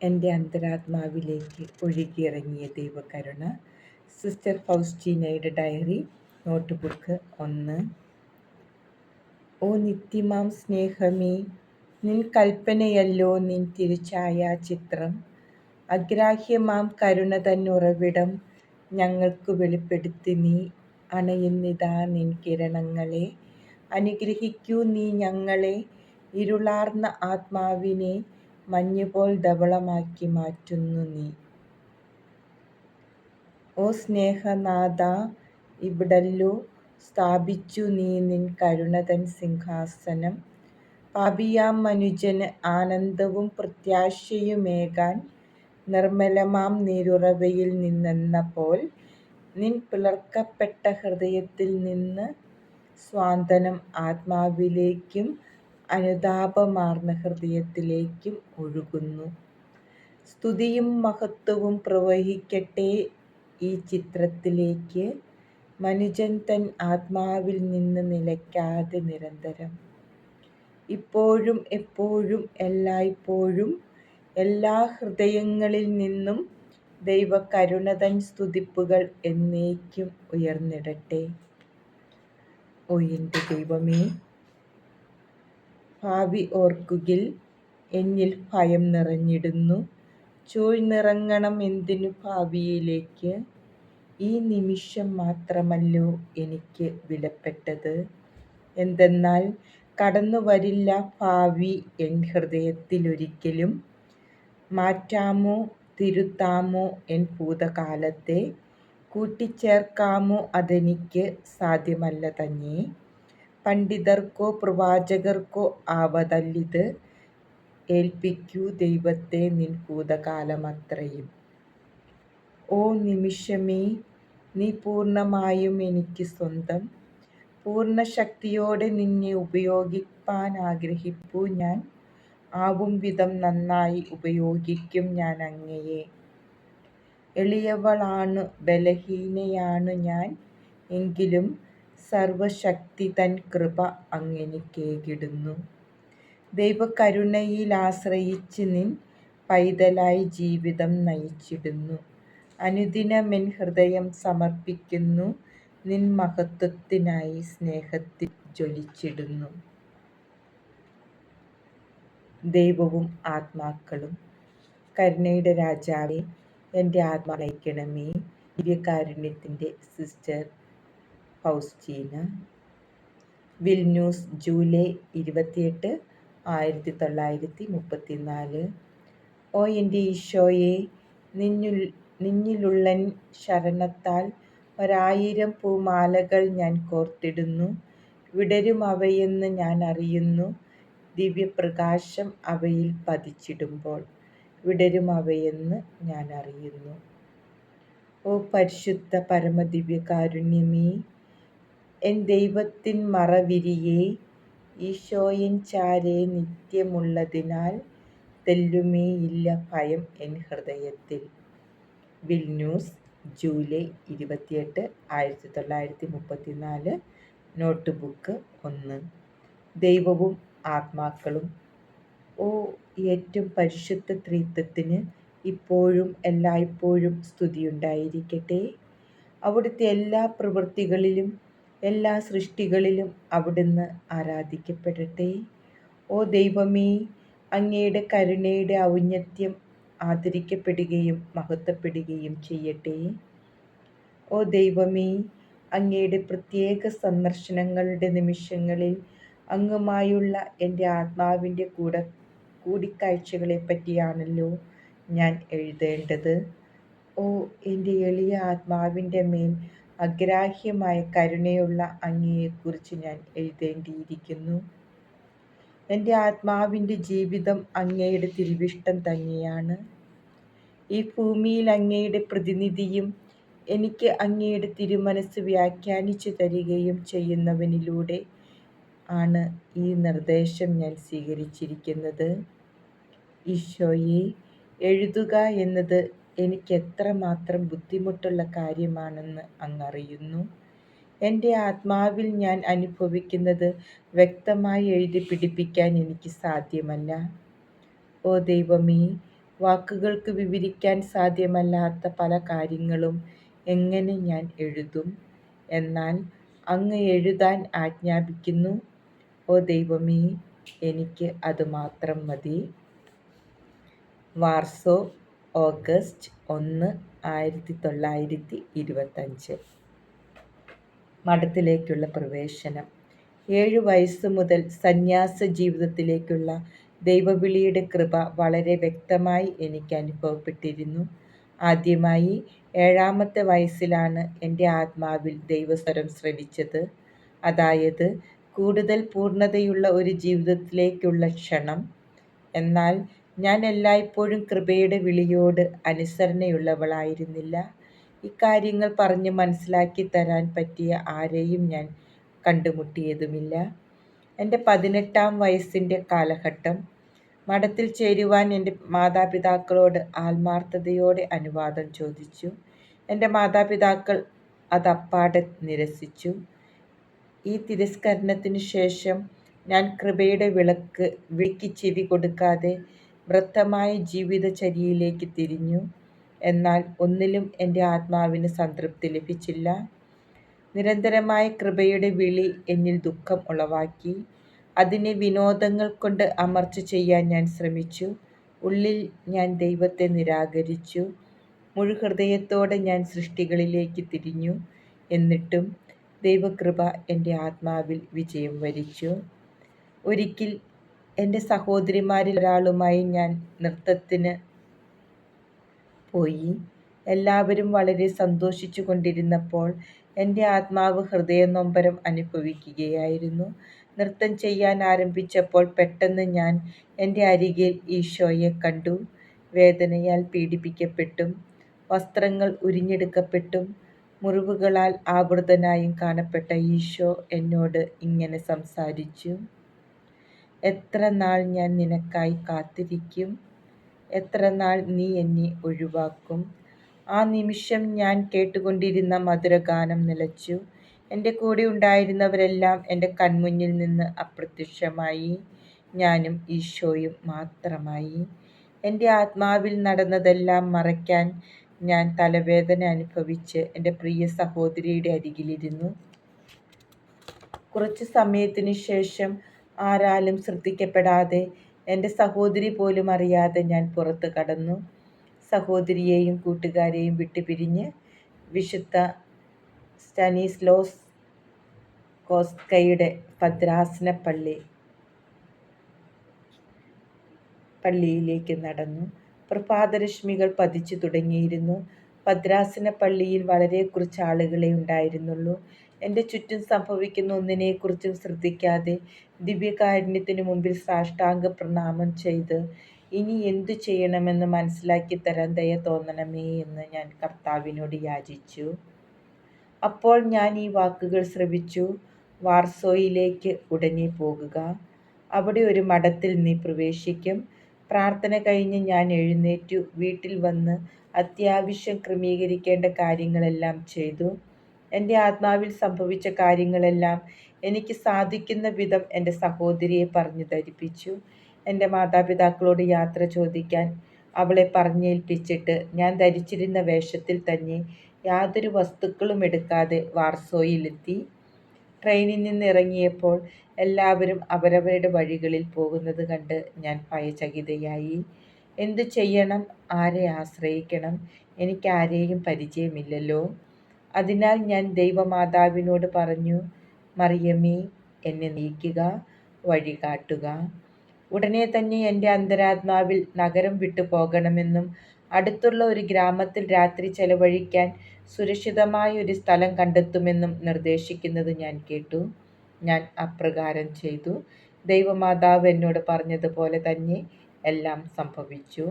എന്റെ അന്തരാത്മാവിലേക്ക് ഒഴുകിയിറങ്ങിയ ദൈവകരുണ. സിസ്റ്റർ ഫൗസ്റ്റീനയുടെ ഡയറി നോട്ട് ബുക്ക് ഒന്ന്. ഓ നിത്യമാം സ്നേഹമേ നിൻ കൽപ്പനയല്ലോ നിൻ തിരിച്ചായ ചിത്രം അഗ്രാഹ്യമാം കരുണ തന്നുറവിടം ഞങ്ങൾക്ക് വെളിപ്പെടുത്തി നീ. അണയുന്നിതാ നിൻ കിരണങ്ങളെ. അനുഗ്രഹിക്കൂ നീ ഞങ്ങളെ. ഇരുളാർന്ന ആത്മാവിനെ മഞ്ഞുപോൽ ധവളമാക്കി മാറ്റുന്നു നീ. ഓ സ്നേഹനാഥ ഇവിടല്ലോ സ്ഥാപിച്ചു നീ നിൻ കരുണതൻ സിംഹാസനം. പാപിയാം മനുജന് ആനന്ദവും പ്രത്യാശയുമേകാൻ നിർമ്മലമാം നീരുറവയിൽ നിന്നെന്ന പോൽ നിൻ പിളർക്കപ്പെട്ട ഹൃദയത്തിൽ നിന്ന് സ്വാന്തനം ആത്മാവിലേക്കും അനുതാപമാർന്ന ഹൃദയത്തിലേക്കും ഒഴുകുന്നു. സ്തുതിയും മഹത്വവും പ്രവഹിക്കട്ടെ ഈ ചിത്രത്തിലേക്ക്. മനുജൻ തൻ ആത്മാവിൽ നിന്ന് നിലയ്ക്കാതെ നിരന്തരം. ഇപ്പോഴും എപ്പോഴും എല്ലായ്പ്പോഴും എല്ലാ ഹൃദയങ്ങളിൽ നിന്നും ദൈവകരുണതൻ സ്തുതിപ്പുകൾ എന്നേക്കും ഉയർന്നിടട്ടെ. ഓ എന്റെ ദൈവമേ ഭാവി ഓർക്കുകിൽ എന്നിൽ ഭയം നിറഞ്ഞിടുന്നു. ചൂഴ്ന്നിറങ്ങണം എന്തിനു ഭാവിയിലേക്ക്? ഈ നിമിഷം മാത്രമല്ലോ എനിക്ക് വിലപ്പെട്ടത്. എന്തെന്നാൽ കടന്നു വരില്ല ഭാവി എൻ ഹൃദയത്തിലൊരിക്കലും. മാറ്റാമോ തിരുത്താമോ എൻ ഭൂതകാലത്തെ? കൂട്ടിച്ചേർക്കാമോ അതെനിക്ക് സാധ്യമല്ല തന്നെ. പണ്ഡിതർക്കോ പ്രവാചകർക്കോ ആവതല്ലിത്. ഏൽപ്പിക്കൂ ദൈവത്തെ നിൻ ഭൂതകാലമത്രയും. ഓ നിമിഷമേ നീ പൂർണമായും എനിക്ക് സ്വന്തം. പൂർണ ശക്തിയോടെ നിന്നെ ഉപയോഗിപ്പാൻ ആഗ്രഹിപ്പൂ ഞാൻ. ആവും വിധം നന്നായി ഉപയോഗിക്കും ഞാൻ അങ്ങയെ. എളിയവളാണു ബലഹീനയാണു ഞാൻ. എങ്കിലും സർവശക്തി തൻ കൃപ അങ്ങനിക്കേകിടുന്നു ദൈവകരുണയിൽ ആശ്രയിച്ച് നിൻ പൈതലായി ജീവിതം നയിച്ചിടുന്നു. അനുദിനമെൻ ഹൃദയം സമർപ്പിക്കുന്നു. നിൻ മഹത്വത്തിനായി സ്നേഹത്തിൽ ജ്വലിച്ചിടുന്നു. ദൈവവും ആത്മാക്കളും കരുണയുടെ രാജാവെ എന്റെ ആത്മാ ദിവ്യകാരുണ്യത്തിന്റെ സിസ്റ്റർ ഫൗസ്റ്റീന. വിൽന്യൂസ് ജൂലൈ ഇരുപത്തിയെട്ട് ആയിരത്തി തൊള്ളായിരത്തി മുപ്പത്തി നാല് ഓ എന്റെ ഈശോയെ നിന്നിൽ നിന്നിലുള്ളൻ ശരണത്താൽ ഒരായിരം പൂമാലകൾ ഞാൻ കോർത്തിടുന്നു. വിടരും അവയെന്ന് ഞാൻ അറിയുന്നു. ദിവ്യപ്രകാശം അവയിൽ പതിച്ചിടുമ്പോൾ വിടരും അവയെന്ന് ഞാൻ അറിയുന്നു. ഓ പരിശുദ്ധ പരമദിവ്യകാരുണ്യമേ എൻ ദൈവത്തിൻ മറവിരിയെ ഈശോയിൻ ചാരെ നിത്യമുള്ളതിനാൽ തെല്ലുമേയില്ല ഭയം എൻ ഹൃദയത്തിൽ. വിൽന്യൂസ് ജൂലൈ ഇരുപത്തിയെട്ട് ആയിരത്തി തൊള്ളായിരത്തി മുപ്പത്തി നാല് നോട്ട് ബുക്ക് ഒന്ന്. ദൈവവും ആത്മാക്കളും ഓ ഏറ്റവും പരിശുദ്ധ ത്രിത്വത്തിന് ഇപ്പോഴും എല്ലായ്പ്പോഴും സ്തുതിയുണ്ടായിരിക്കട്ടെ. അവിടുത്തെ എല്ലാ പ്രവൃത്തികളിലും എല്ലാ സൃഷ്ടികളിലും അവിടുന്ന് ആരാധിക്കപ്പെടട്ടെ. ഓ ദൈവമേ അങ്ങയുടെ കരുണയുടെ ഔന്നത്യം ആദരിക്കപ്പെടുകയും മഹത്വപ്പെടുകയും ചെയ്യട്ടെ. ഓ ദൈവമേ അങ്ങയുടെ പ്രത്യേക സന്ദർശനങ്ങളുടെ നിമിഷങ്ങളിൽ അങ്ങുമായുള്ള എന്റെ ആത്മാവിന്റെ കൂടെ കൂടിക്കാഴ്ചകളെ പറ്റിയാണല്ലോ ഞാൻ എഴുതേണ്ടത്. ഓ എന്റെ എളിയ ആത്മാവിന്റെ മേൽ അഗ്രാഹ്യമായ കരുണയുള്ള അങ്ങയെക്കുറിച്ച് ഞാൻ എഴുതേണ്ടിയിരിക്കുന്നു. എന്റെ ആത്മാവിന്റെ ജീവിതം അങ്ങയുടെ തിരുവിഷ്ടം തന്നെയാണ്. ഈ ഭൂമിയിൽ അങ്ങയുടെ പ്രതിനിധിയും എനിക്ക് അങ്ങയുടെ തിരുമനസ് വ്യാഖ്യാനിച്ചു തരികയും ചെയ്യുന്നവനിലൂടെ ആണ് ഈ നിർദ്ദേശം ഞാൻ സ്വീകരിച്ചിരിക്കുന്നത്. ഈശോയെ എഴുതുക എന്നത് എനിക്ക് എത്രമാത്രം ബുദ്ധിമുട്ടുള്ള കാര്യമാണെന്ന് അങ്ങറിയുന്നു. എന്റെ ആത്മാവിൽ ഞാൻ അനുഭവിക്കുന്നത് വ്യക്തമായി എഴുതി പിടിപ്പിക്കാൻ എനിക്ക് സാധ്യമല്ല. ഓ ദൈവമേ വാക്കുകൾക്ക് വിവരിക്കാൻ സാധ്യമല്ലാത്ത പല കാര്യങ്ങളും എങ്ങനെ ഞാൻ എഴുതും? എന്നാൽ അങ്ങ് എഴുതാൻ ആജ്ഞാപിക്കുന്നു. ഓ ദൈവമേ എനിക്ക് അതുമാത്രം മതി. വാർസോ ഓഗസ്റ്റ് ഒന്ന് ആയിരത്തി തൊള്ളായിരത്തി ഇരുപത്തഞ്ച് മഠത്തിലേക്കുള്ള പ്രവേശനം. ഏഴു വയസ്സ് മുതൽ സന്യാസ ജീവിതത്തിലേക്കുള്ള ദൈവവിളിയുടെ കൃപ വളരെ വ്യക്തമായി എനിക്ക് അനുഭവപ്പെട്ടിരുന്നു. ആദ്യമായി ഏഴാമത്തെ വയസ്സിലാണ് എന്റെ ആത്മാവിൽ ദൈവസ്വരം ശ്രവിച്ചത്. അതായത് കൂടുതൽ പൂർണതയുള്ള ഒരു ജീവിതത്തിലേക്കുള്ള ക്ഷണം. എന്നാൽ ഞാൻ എല്ലായ്പ്പോഴും കൃപയുടെ വിളിയോട് അനുസരണയുള്ളവളായിരുന്നില്ല. ഇക്കാര്യങ്ങൾ പറഞ്ഞ് മനസ്സിലാക്കി തരാൻ പറ്റിയ ആരെയും ഞാൻ കണ്ടുമുട്ടിയതുമില്ല. എന്റെ പതിനെട്ടാം വയസ്സിന്റെ കാലഘട്ടം. മഠത്തിൽ ചേരുവാൻ എന്റെ മാതാപിതാക്കളോട് ആത്മാർത്ഥതയോടെ അനുവാദം ചോദിച്ചു. എന്റെ മാതാപിതാക്കൾ അതപ്പാടെ നിരസിച്ചു. ഈ തിരസ്കരണത്തിനു ശേഷം ഞാൻ കൃപയുടെ വിളക്ക് വിളിക്ക് ചെവി കൊടുക്കാതെ വൃത്തമായ ജീവിതചര്യയിലേക്ക് തിരിഞ്ഞു. എന്നാൽ ഒന്നിലും എന്റെ ആത്മാവിന് സംതൃപ്തി ലഭിച്ചില്ല. നിരന്തരമായ കൃപയുടെ വിളി എന്നിൽ ദുഃഖം ഉളവാക്കി. അതിനെ വിനോദങ്ങൾ കൊണ്ട് അമർച്ച ചെയ്യാൻ ഞാൻ ശ്രമിച്ചു. ഉള്ളിൽ ഞാൻ ദൈവത്തെ നിരാകരിച്ചു. മുഴുഹൃദയത്തോടെ ഞാൻ സൃഷ്ടികളിലേക്ക് തിരിഞ്ഞു. എന്നിട്ടും ദൈവകൃപ എന്റെ ആത്മാവിൽ വിജയം വരിച്ചു. ഒരിക്കൽ എന്റെ സഹോദരിമാരിൽ ഒരാളുമായി ഞാൻ നൃത്തത്തിന് പോയി. എല്ലാവരും വളരെ സന്തോഷിച്ചു കൊണ്ടിരുന്നപ്പോൾ എന്റെ ആത്മാവ് ഹൃദയനൊമ്പരം അനുഭവിക്കുകയായിരുന്നു. നൃത്തം ചെയ്യാൻ ആരംഭിച്ചപ്പോൾ പെട്ടെന്ന് ഞാൻ എന്റെ അരികിൽ ഈശോയെ കണ്ടു. വേദനയാൽ പീഡിപ്പിക്കപ്പെട്ടും വസ്ത്രങ്ങൾ ഉരിഞ്ഞെടുക്കപ്പെട്ടും മുറിവുകളാൽ ആവൃതനായും കാണപ്പെട്ട ഈശോ എന്നോട് ഇങ്ങനെ സംസാരിച്ചു. എത്ര നാൾ ഞാൻ നിനക്കായി കാത്തിരിക്കും? എത്ര നാൾ നീ എന്നെ ഒഴിവാക്കും? ആ നിമിഷം ഞാൻ കേട്ടുകൊണ്ടിരുന്ന മധുരഗാനം നിലച്ചു. എന്റെ കൂടെ ഉണ്ടായിരുന്നവരെല്ലാം എന്റെ കൺമുന്നിൽ നിന്ന് അപ്രത്യക്ഷമായി. ഞാനും ഈശോയും മാത്രമായി. എന്റെ ആത്മാവിൽ നടന്നതെല്ലാം മറയ്ക്കാൻ ഞാൻ തലവേദന അനുഭവിച്ച് എന്റെ പ്രിയ സഹോദരിയുടെ അരികിലിരുന്നു. കുറച്ച് സമയത്തിന് ശേഷം ആരാലും ശ്രദ്ധിക്കപ്പെടാതെ എന്റെ സഹോദരി പോലും അറിയാതെ ഞാൻ പുറത്ത് കടന്നു. സഹോദരിയെയും കൂട്ടുകാരെയും വിട്ടുപിരിഞ്ഞ് വിശുദ്ധ സ്റ്റാനിസ്ലോസ് കോസ്കയുടെ ഭദ്രാസന പള്ളി പള്ളിയിലേക്ക് നടന്നു. പ്രഭാതരശ്മികൾ പതിച്ചു തുടങ്ങിയിരുന്നു. ഭദ്രാസന പള്ളിയിൽ വളരെ കുറച്ച് ആളുകളെ ഉണ്ടായിരുന്നുള്ളൂ. എന്റെ ചുറ്റും സംഭവിക്കുന്ന ഒന്നിനെക്കുറിച്ചും ശ്രദ്ധിക്കാതെ ദിവ്യകാരുണ്യത്തിന് മുമ്പിൽ സാഷ്ടാംഗ പ്രണാമം ചെയ്ത് ഇനി എന്തു ചെയ്യണമെന്ന് മനസ്സിലാക്കി തരാൻ ദയ തോന്നണമേ എന്ന് ഞാൻ കർത്താവിനോട് യാചിച്ചു. അപ്പോൾ ഞാൻ ഈ വാക്കുകൾ ശ്രവിച്ചു. വാർസോയിലേക്ക് ഉടനെ പോകുക. അവിടെ ഒരു മഠത്തിൽ നീ പ്രവേശിക്കും. പ്രാർത്ഥന കഴിഞ്ഞ് ഞാൻ എഴുന്നേറ്റു. വീട്ടിൽ വന്ന് അത്യാവശ്യം ക്രമീകരിക്കേണ്ട കാര്യങ്ങളെല്ലാം ചെയ്തു. എന്റെ ആത്മാവിൽ സംഭവിച്ച കാര്യങ്ങളെല്ലാം എനിക്ക് സാധിക്കുന്ന വിധം എന്റെ സഹോദരിയെ പറഞ്ഞു ധരിപ്പിച്ചു. എന്റെ മാതാപിതാക്കളോട് യാത്ര ചോദിക്കാൻ അവളെ പറഞ്ഞേൽപ്പിച്ചിട്ട് ഞാൻ ധരിച്ചിരുന്ന വേഷത്തിൽ തന്നെ യാതൊരു വസ്തുക്കളും എടുക്കാതെ വാർസോയിലെത്തി. ട്രെയിനിൽ നിന്ന് ഇറങ്ങിയപ്പോൾ എല്ലാവരും അവരവരുടെ വഴികളിൽ പോകുന്നത് കണ്ട് ഞാൻ ഭയചകിതയായി. എന്തു ചെയ്യണം? ആരെ ആശ്രയിക്കണം? എനിക്ക് ആരെയും പരിചയമില്ലല്ലോ. അതിനാൽ ഞാൻ ദൈവമാതാവിനോട് പറഞ്ഞു മറിയമ്മേ എന്നെ നീക്കുക വഴി കാട്ടുക ഉടനെ തന്നെ എന്റെ അന്തരാത്മാവിൽ നഗരം വിട്ടു പോകണമെന്നും അടുത്തുള്ള ഒരു ഗ്രാമത്തിൽ രാത്രി ചെലവഴിക്കാൻ സുരക്ഷിതമായ ഒരു സ്ഥലം കണ്ടെത്തുമെന്നും നിർദ്ദേശിക്കുന്നത് ഞാൻ കേട്ടു. ഞാൻ അപ്രകാരം ചെയ്തു. ദൈവമാതാവ് എന്നോട് പറഞ്ഞതുപോലെ തന്നെ എല്ലാം സംഭവിച്ചു.